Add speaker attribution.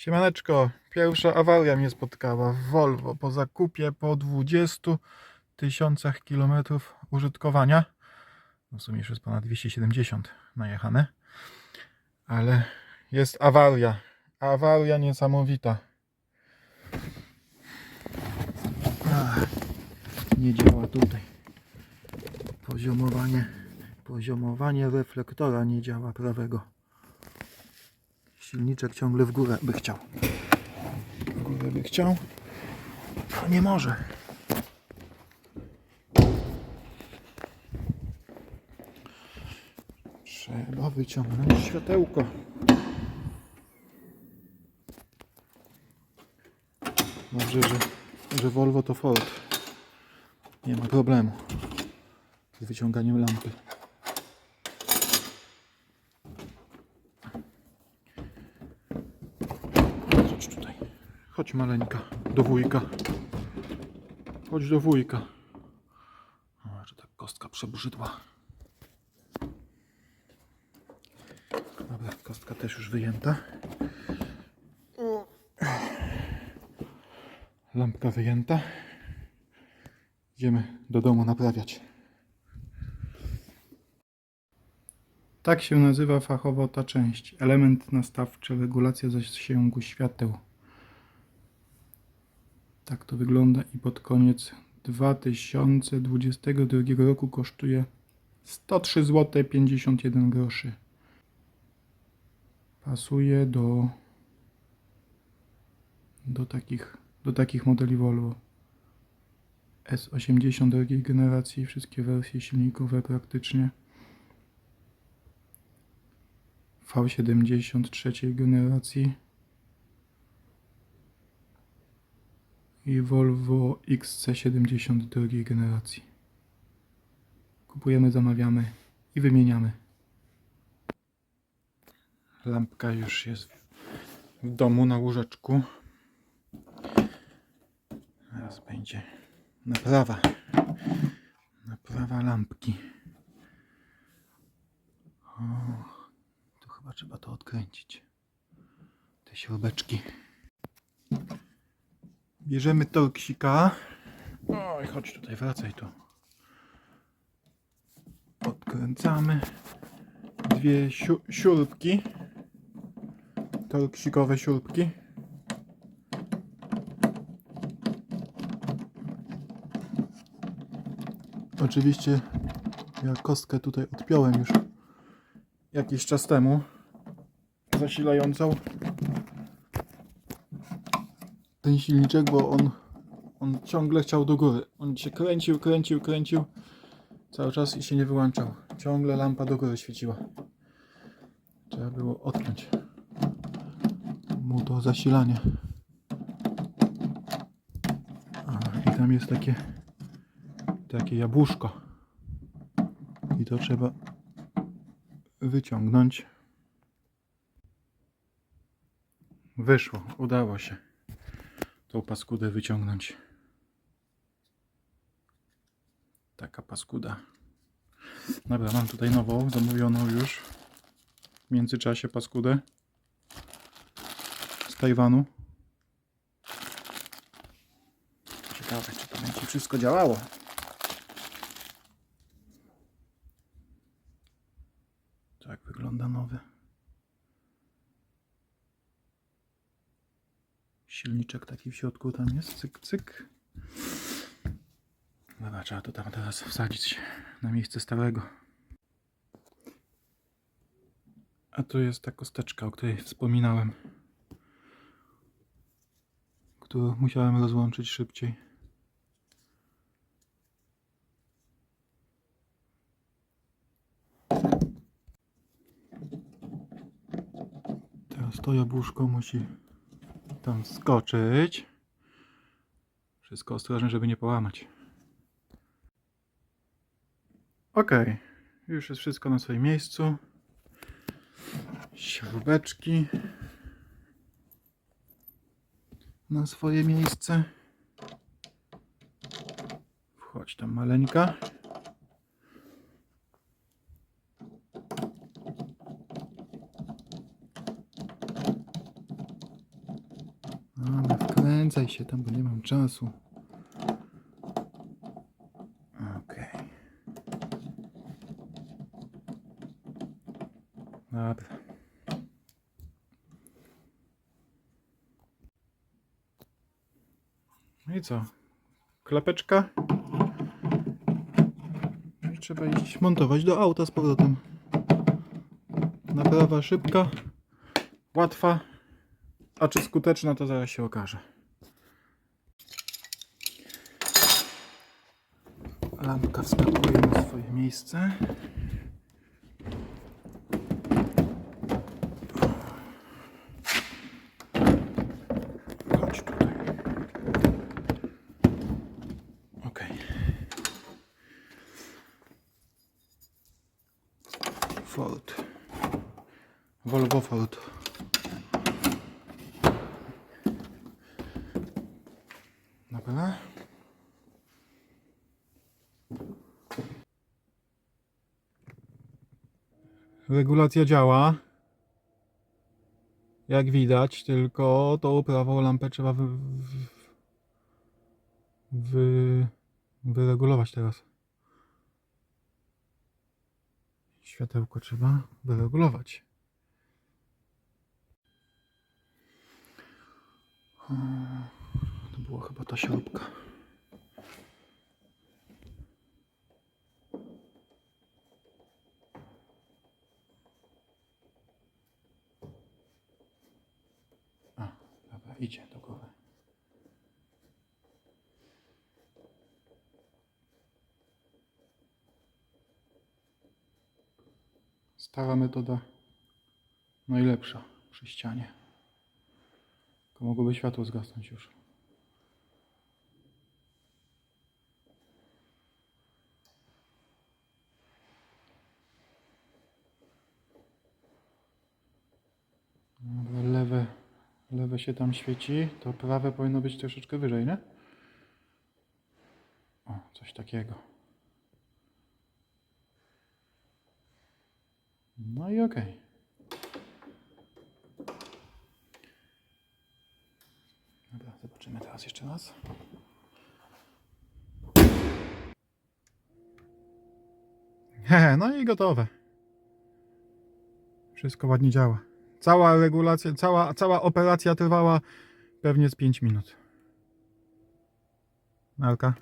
Speaker 1: Siemaneczko, pierwsza awaria mnie spotkała w Volvo po zakupie po 20 tysiącach kilometrów użytkowania. No w sumie już jest ponad 270 najechane. Ale jest awaria. Awaria niesamowita. Ach, nie działa tutaj. Poziomowanie, poziomowanie reflektora nie działa prawego. Silniczek ciągle w górę by chciał. W górę by chciał. To nie może. Trzeba wyciągnąć światełko. Dobrze, że, że Volvo to Ford. Nie ma problemu z wyciąganiem lampy. Chodź tutaj. Chodź maleńka. Do wujka. Chodź do wujka. O, że tak kostka przebrzydła. Dobra, kostka też już wyjęta. Lampka wyjęta. Idziemy do domu naprawiać. Tak się nazywa fachowo ta część. Element nastawczy, regulacja zasięgu świateł. Tak to wygląda i pod koniec 2022 roku kosztuje 103 zł 51 groszy. Pasuje do do takich do takich modeli Volvo. S80 drugiej generacji, wszystkie wersje silnikowe praktycznie. V70 trzeciej generacji i Volvo XC70 drugiej generacji. Kupujemy, zamawiamy i wymieniamy. Lampka już jest w domu na łóżeczku. Teraz będzie naprawa. Naprawa lampki. Chyba trzeba to odkręcić. Te śrubeczki. Bierzemy torksika. Oj, chodź tutaj, wracaj tu. Odkręcamy. Dwie siu- śrubki. Torksikowe śrubki. Oczywiście ja kostkę tutaj odpiąłem już jakiś czas temu zasilającą ten silniczek, bo on, on ciągle chciał do góry. On się kręcił, kręcił, kręcił cały czas i się nie wyłączał. Ciągle lampa do góry świeciła. Trzeba było odpiąć mu to zasilanie. A, I tam jest takie takie jabłuszko. I to trzeba wyciągnąć. Wyszło, udało się tą paskudę wyciągnąć. Taka paskuda. Dobra, mam tutaj nową, zamówioną już. W międzyczasie paskudę z Tajwanu. Ciekawe, czy to będzie wszystko działało. Tak wygląda nowy. Silniczek taki w środku tam jest, cyk, cyk. Dobra, trzeba to tam teraz wsadzić na miejsce starego. A tu jest ta kosteczka, o której wspominałem. Którą musiałem rozłączyć szybciej. Teraz to jabłuszko musi tam skoczyć. Wszystko ostrożnie, żeby nie połamać. Ok, już jest wszystko na swoim miejscu. Śrubeczki na swoje miejsce. Wchodź tam maleńka. Wkręcaj się tam, bo nie mam czasu. Okej. Dobra. No i co? Klapeczka. Trzeba iść montować do auta z powrotem. Naprawa szybka, łatwa, a czy skuteczna to zaraz się okaże. Lampka wskakuje na swoje miejsce. Chodź tutaj. Ok. Ford. Volvo Ford. Dobra. Regulacja działa. Jak widać, tylko tą prawą lampę trzeba wy, wy, wy, wyregulować teraz. Światełko trzeba wyregulować. To była chyba ta śrubka. A, dobra, idzie do góry. Stara metoda najlepsza przy ścianie. Tylko mogłoby światło zgasnąć już. Dobra, lewe, lewe się tam świeci, to prawe powinno być troszeczkę wyżej, nie? O, coś takiego. No i okej. Dobra, zobaczymy teraz jeszcze raz. Hehe, no i gotowe. Wszystko ładnie działa. Cała regulacja, cała, cała operacja trwała pewnie z 5 minut. Narka.